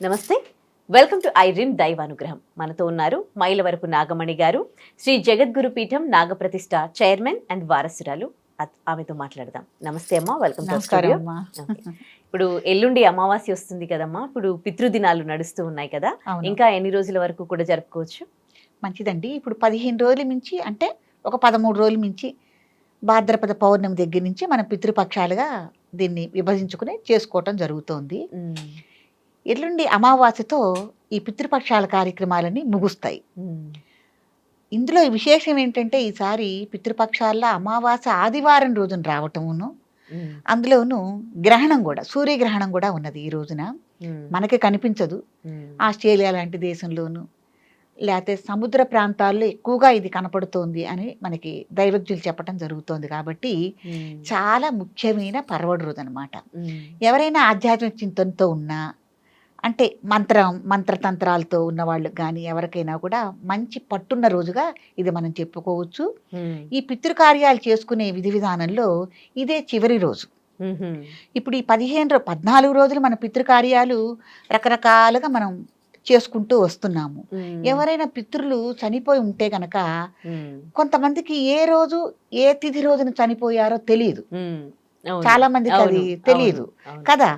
నమస్తే. Welcome to Irene దైవానుగ్రహం. మనతో ఉన్నారు మైలవరపు నాగమణి గారు శ్రీ జగద్గురు పీఠం నాగప్రతిష్ఠ చైర్మన్ అండ్ వారసురాలు. ఆమెతో మాట్లాడదాం. నమస్తే అమ్మా వెల్కమ్ టు నమస్కారం ఇప్పుడు ఎల్లుండి అమావాస్య వస్తుంది కదమ్మా ఇప్పుడు పితృదినాలు నడుస్తూ ఉన్నాయి కదా. ఇంకా ఎన్ని రోజుల వరకు కూడా జరుపుకోవచ్చు? మంచిదండి. ఇప్పుడు పదిహేను రోజుల మించి అంటే ఒక పదమూడు రోజుల మించి భాద్రపద పౌర్ణమి దగ్గర నుంచి మనం పితృపక్షాలుగా దీన్ని విభజించుకుని చేసుకోవటం జరుగుతోంది. ఎల్లుండి అమావాస్యతో ఈ పితృపక్షాల కార్యక్రమాలన్నీ ముగుస్తాయి. ఇందులో విశేషం ఏంటంటే ఈసారి పితృపక్షాల్లో అమావాస్య ఆదివారం రోజున రావటమును అందులోనూ గ్రహణం కూడా సూర్యగ్రహణం కూడా ఉన్నది ఈ రోజున. మనకి కనిపించదు. ఆస్ట్రేలియా లాంటి దేశంలోను లేకపోతే సముద్ర ప్రాంతాల్లో ఎక్కువగా ఇది కనపడుతోంది అని మనకి దైవజ్ఞులు చెప్పడం జరుగుతోంది కాబట్టి చాలా ముఖ్యమైన పర్వడు రోజు అనమాట ఎవరైనా ఆధ్యాత్మిక చింతనతో ఉన్నా అంటే మంత్రం మంత్రతంత్రాలతో ఉన్న వాళ్ళకి కానీ ఎవరికైనా కూడా మంచి పట్టున్న రోజుగా ఇది మనం చెప్పుకోవచ్చు. ఈ పితృకార్యాలు చేసుకునే విధి విధానంలో ఇదే చివరి రోజు. ఇప్పుడు ఈ పదిహేను పద్నాలుగు రోజులు మన పితృకార్యాలు రకరకాలుగా మనం చేసుకుంటూ వస్తున్నాము. ఎవరైనా పితృలు చనిపోయి ఉంటే గనక కొంతమందికి ఏ రోజు ఏ తిథి రోజున చనిపోయారో తెలియదు చాలా మందికి అది తెలియదు కదా?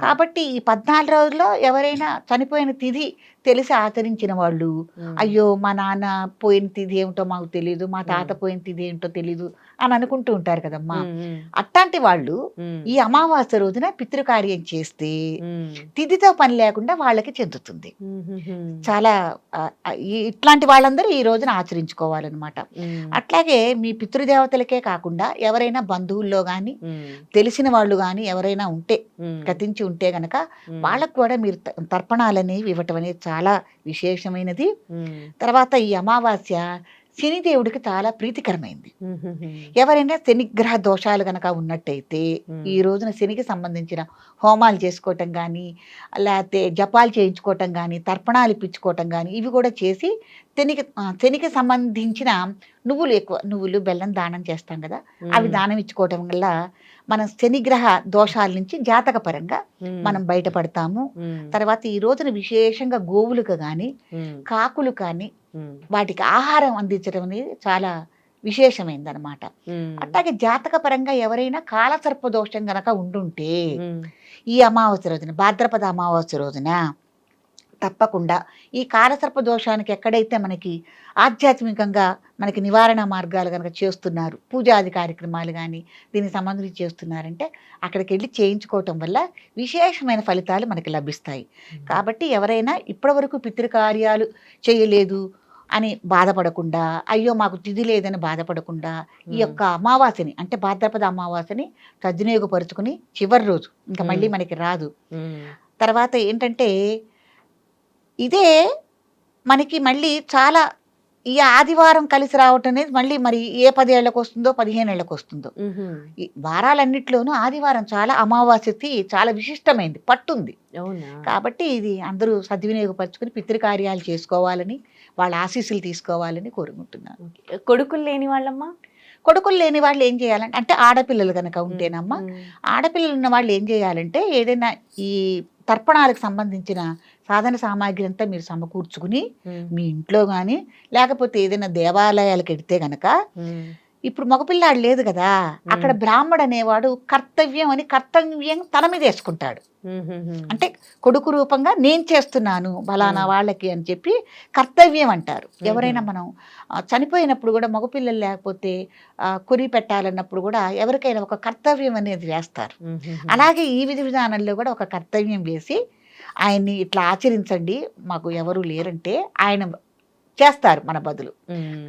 కాబట్టి ఈ పద్నాలుగు రోజుల్లో ఎవరైనా చనిపోయిన తిథి తెలిసి ఆచరించిన వాళ్ళు అయ్యో మా నాన్న పోయిన తిథి ఏమిటో మాకు తెలియదు మా తాత. పోయిన తిథి ఏమిటో తెలియదు అని అనుకుంటూ ఉంటారు కదమ్మా. అట్లాంటి వాళ్ళు ఈ అమావాస్య రోజున పితృకార్యం చేస్తే తిథితో పని లేకుండా వాళ్ళకి చెందుతుంది. చాలా ఇట్లాంటి వాళ్ళందరూ ఈ రోజున ఆచరించుకోవాలన్నమాట. అట్లాగే మీ పితృదేవతలకే కాకుండా ఎవరైనా బంధువుల్లో కానీ తెలిసిన వాళ్ళు కానీ ఎవరైనా ఉంటే గతించి ఉంటే గనక వాళ్ళకు కూడా మీరు తర్పణాలనేవి ఇవ్వటం అనేది చాలా విశేషమైనది. తర్వాత ఈ అమావాస్య శనిదేవుడికి చాలా ప్రీతికరమైంది. ఎవరైనా శనిగ్రహ దోషాలు గనక ఉన్నట్టయితే. ఈ రోజున శనికి సంబంధించిన హోమాలు చేసుకోవటం కానీ లేకపోతే జపాలు చేయించుకోవటం కానీ తర్పణాలు ఇప్పించుకోవటం కానీ ఇవి కూడా చేసి శనికి శనికి సంబంధించిన నువ్వులు ఎక్కువ నువ్వులు బెల్లం దానం చేస్తాం కదా అవి దానం ఇచ్చుకోవటం వల్ల మనం శనిగ్రహ దోషాల నుంచి జాతక పరంగా ఉమ్, మనం బయటపడతాము. తర్వాత ఈ రోజున విశేషంగా గోవులకు కానీ కాకులు కానీ వాటికి ఆహారం అందించడం అనేది చాలా విశేషమైందనమాట ఉమ్, అట్లాగే జాతక పరంగా ఎవరైనా కాలసర్ప దోషం గనక ఉండుంటే ఈ అమావాస్య రోజున భాద్రపద అమావాస్య రోజున తప్పకుండా. ఈ కాలసర్ప దోషానికి ఎక్కడైతే మనకి ఆధ్యాత్మికంగా మనకి నివారణ మార్గాలు కనుక చేస్తున్నారు పూజాది కార్యక్రమాలు కానీ దీనికి సంబంధించి చేస్తున్నారంటే అక్కడికి వెళ్ళి చేయించుకోవటం వల్ల విశేషమైన ఫలితాలు మనకి లభిస్తాయి. కాబట్టి ఎవరైనా ఇప్పటివరకు పితృకార్యాలు చేయలేదు అని బాధపడకుండా అయ్యో మాకు తిథి లేదని బాధపడకుండా ఈ యొక్క అమావాస్యని అంటే భాద్రపద అమావాస్యని సద్వినియోగపరుచుకుని చివరి రోజు ఇంకా మళ్ళీ. మనకి రాదు. తర్వాత ఏంటంటే ఇదే మనకి మళ్ళీ చాలా ఈ ఆదివారం కలిసి రావటం అనేది మళ్ళీ మరి ఏ పదేళ్ళకు వస్తుందో పదిహేను ఏళ్ళకి వస్తుందో. ఈ వారాలన్నిట్లోనూ ఆదివారం చాలా అమావాస్యకి చాలా విశిష్టమైంది పట్టుంది. కాబట్టి ఇది అందరూ సద్వినియోగపరచుకుని పితృకార్యాలు చేసుకోవాలని వాళ్ళ ఆశీస్సులు తీసుకోవాలని కోరుకుంటున్నాను. కొడుకులు లేని వాళ్ళమ్మా? కొడుకులు లేని వాళ్ళు ఏం చేయాలంటే అంటే ఆడపిల్లలు కనుక ఉంటేనమ్మా ఆడపిల్లలు ఉన్న వాళ్ళు ఏం చేయాలంటే ఏదైనా ఈ తర్పణాలకు సంబంధించిన సాధన సామాగ్రి అంతా మీరు సమకూర్చుకుని మీ ఇంట్లో కానీ లేకపోతే ఏదైనా దేవాలయాలకు వెడితే గనక ఇప్పుడు మగపిల్లాడు లేదు కదా అక్కడ బ్రాహ్మడు అనేవాడు కర్తవ్యం అని కర్తవ్యం తన మీద వేసుకుంటాడు. అంటే కొడుకు రూపంగా నేను చేస్తున్నాను బలానా. వాళ్ళకి అని చెప్పి కర్తవ్యం అంటారు. ఎవరైనా మనం చనిపోయినప్పుడు కూడా మగపిల్లలు లేకపోతే కొరి పెట్టాలన్నప్పుడు కూడా ఎవరికైనా ఒక కర్తవ్యం అనేది వేస్తారు. అలాగే ఈ విధి విధానంలో కూడా ఒక కర్తవ్యం వేసి ఆయన్ని ఇట్లా ఆచరించండి మాకు ఎవరు లేరంటే ఆయన చేస్తారు మన బదులు.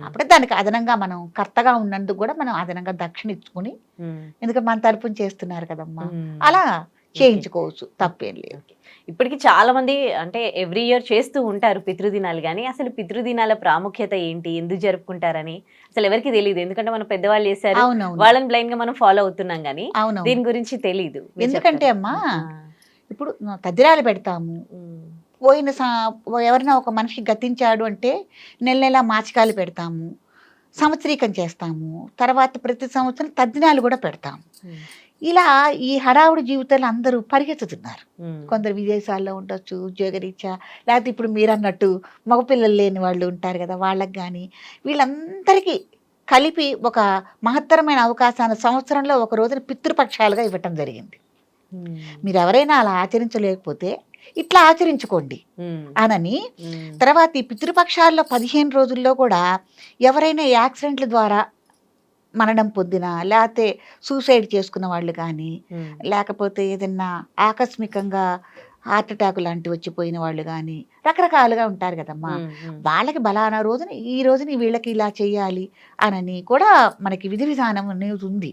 అప్పుడే దానికి అదనంగా మనం కర్తగా ఉన్నందుకు కూడా మనం అదనంగా దక్షిణ ఇచ్చుకుని ఎందుకంటే మన తరపున చేస్తున్నారు కదమ్మా. అలా చేయించుకోవచ్చు తప్పేం లేదు. ఇప్పటికి చాలా మంది అంటే ఎవ్రీ ఇయర్ చేస్తూ ఉంటారు పితృదినాలు కానీ అసలు పితృదినాల ప్రాముఖ్యత ఏంటి ఎందుకు జరుపుకుంటారని అసలు ఎవరికి తెలియదు ఎందుకంటే మన పెద్దవాళ్ళు చేశారు వాళ్ళని బ్లైండ్గా మనం ఫాలో అవుతున్నాం కానీ దీని గురించి తెలియదు ఎందుకంటే? అమ్మా ఇప్పుడు తద్దిరాలు పెడతాము. పోయిన సా- ఎవరైనా ఒక మనిషి గతించాడు అంటే నెల నెల మాచికాలు పెడతాము. సంవత్సరీకం చేస్తాము. తర్వాత ప్రతి సంవత్సరం తద్దినాలు కూడా పెడతాము. ఇలా ఈ హడావుడి జీవితాలు అందరూ పరిగెత్తుతున్నారు. కొందరు విదేశాల్లో ఉండొచ్చు ఉద్యోగరీత్యా లేకపోతే ఇప్పుడు మీరు అన్నట్టు మగపిల్లలు లేని వాళ్ళు ఉంటారు కదా వాళ్ళకి కానీ వీళ్ళందరికీ కలిపి ఒక మహత్తరమైన అవకాశాన్ని సంవత్సరంలో ఒక రోజున పితృపక్షాలుగా ఇవ్వటం జరిగింది. మీరు ఎవరైనా అలా ఆచరించలేకపోతే ఇట్లా ఆచరించుకోండి అనని తర్వాత ఈ పితృపక్షాల్లో పదిహేను రోజుల్లో కూడా ఎవరైనా యాక్సిడెంట్ల ద్వారా మరణం పొందిన లేకపోతే సూసైడ్ చేసుకున్న వాళ్ళు కానీ లేకపోతే ఏదన్నా ఆకస్మికంగా హార్ట్ అటాక్ లాంటివి వచ్చిపోయిన వాళ్ళు కానీ రకరకాలుగా ఉంటారు కదమ్మా. వాళ్ళకి బలానా రోజున ఈ రోజున వీళ్ళకి ఇలా చేయాలి అనని కూడా మనకి విధి విధానం అనేది ఉంది.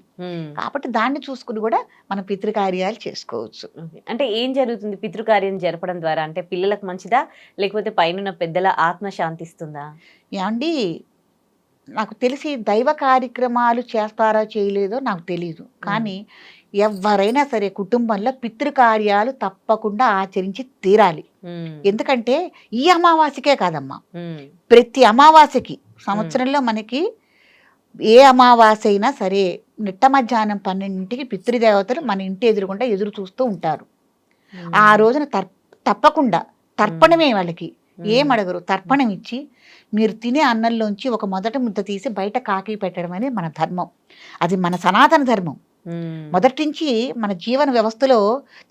కాబట్టి దాన్ని చూసుకుని కూడా మనం పితృకార్యాలు చేసుకోవచ్చు. అంటే ఏం జరుగుతుంది? పితృకార్యం జరపడం ద్వారా అంటే పిల్లలకు మంచిదా? లేకపోతే పైన పెద్దల ఆత్మ శాంతిస్తుందా ఏమండి? నాకు తెలిసి దైవ కార్యక్రమాలు చేస్తారో చేయలేదో నాకు తెలియదు కానీ ఎవరైనా సరే కుటుంబంలో పితృకార్యాలు తప్పకుండా ఆచరించి తీరాలి. ఎందుకంటే ఈ అమావాస్యకే కాదమ్మా. ప్రతి అమావాస్యకి సంవత్సరంలో మనకి ఏ అమావాస్య అయినా సరే నిట్ట మధ్యాహ్నం పన్నెండింటికి పితృదేవతలు మన ఇంటి ఎదురుగుండా ఎదురు చూస్తూ ఉంటారు. ఆ రోజున తర్ తప్పకుండా తర్పణమే వాళ్ళకి. ఉమ్, ఏం అడగరు. తర్పణం ఇచ్చి మీరు తినే అన్నంలోంచి ఒక మొదటి ముద్ద తీసి బయట కాకి పెట్టడం అనేది మన ధర్మం. అది మన సనాతన ధర్మం. మొదటి నుంచి మన జీవన వ్యవస్థలో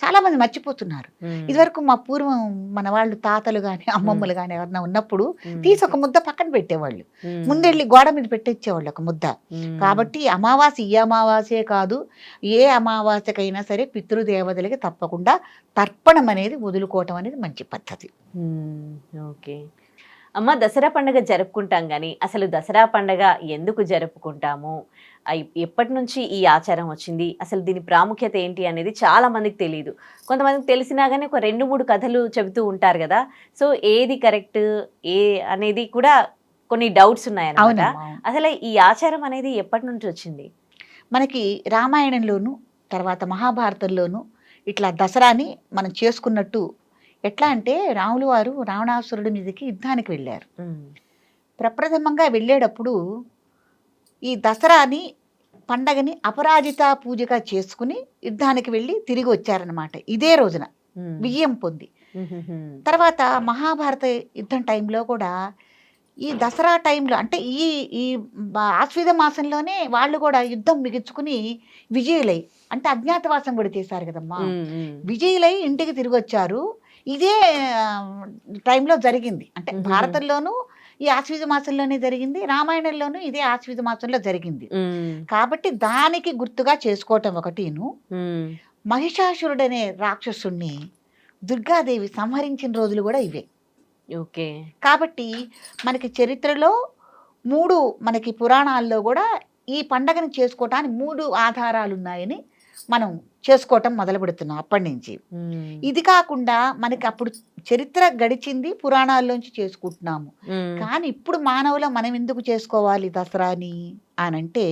చాలా మంది మర్చిపోతున్నారు ఇదివరకు మా పూర్వం మన వాళ్ళు తాతలు కానీ అమ్మమ్మలు కానీ ఎవరన్నా ఉన్నప్పుడు తీసి ఒక ముద్ద పక్కన పెట్టేవాళ్ళు. ముందెళ్ళి గోడ మీద పెట్టించేవాళ్ళు ఒక ముద్ద. కాబట్టి అమావాస్య ఈ అమావాస్యే కాదు ఏ అమావాస్యకైనా సరే పితృదేవతలకి తప్పకుండా తర్పణం అనేది వదులుకోవటం అనేది మంచి పద్ధతి. ఓకే. అమ్మ దసరా పండుగ జరుపుకుంటాం కానీ అసలు దసరా పండుగ ఎందుకు జరుపుకుంటాము? ఎప్పటి నుంచి ఈ ఆచారం వచ్చింది? అసలు దీని ప్రాముఖ్యత ఏంటి అనేది చాలా మందికి తెలియదు కొంతమందికి తెలిసినా కానీ ఒక రెండు మూడు కథలు చెబుతూ ఉంటారు కదా. సో ఏది కరెక్ట్ ఏ అనేది కూడా కొన్ని డౌట్స్ ఉన్నాయన్నమాట. అసలు ఈ ఆచారం అనేది ఎప్పటి నుంచి వచ్చింది? మనకి రామాయణంలోను తర్వాత మహాభారతంలోను ఇట్లా దసరాని మనం చేసుకున్నట్టు ఎట్లా అంటే రాములు వారు రావణాసురుడి మీదకి యుద్ధానికి వెళ్ళారు. ప్రప్రథమంగా వెళ్ళేటప్పుడు ఈ దసరాని పండగని అపరాజిత పూజగా చేసుకుని యుద్ధానికి వెళ్ళి తిరిగి వచ్చారనమాట ఇదే రోజున. విజయం పొంది. తర్వాత మహాభారత యుద్ధం టైంలో కూడా ఈ దసరా టైంలో అంటే ఈ ఈ ఆశ్వీజ మాసంలోనే వాళ్ళు కూడా యుద్ధం మిగించుకుని విజయులై అంటే అజ్ఞాతవాసం కూడా చేశారు కదమ్మా మ్మ్. మ్మ్. విజయులై ఇంటికి తిరిగి వచ్చారు ఇదే టైంలో జరిగింది అంటే. భారతంలోనూ ఈ ఆశ్వీజ మాసంలోనే జరిగింది రామాయణంలోనూ ఇదే ఆశ్వీజ మాసంలో జరిగింది. కాబట్టి దానికి గుర్తుగా చేసుకోవటం ఒకటిను. మహిషాసురుడనే రాక్షసుణ్ణి దుర్గాదేవి సంహరించిన రోజులు కూడా ఇవే ఓకే కాబట్టి మనకి చరిత్రలో మూడు మనకి పురాణాల్లో కూడా ఈ పండగను చేసుకోవటానికి మూడు ఆధారాలు ఉన్నాయని మనం చేసుకోవటం మొదలు పెడుతున్నాం అప్పటి నుంచి. ఇది కాకుండా మనకి అప్పుడు చరిత్ర గడిచింది పురాణాల్లోంచి చేసుకుంటున్నాము. కానీ ఇప్పుడు మానవుల మనం ఎందుకు చేసుకోవాలి దసరాని అని అంటే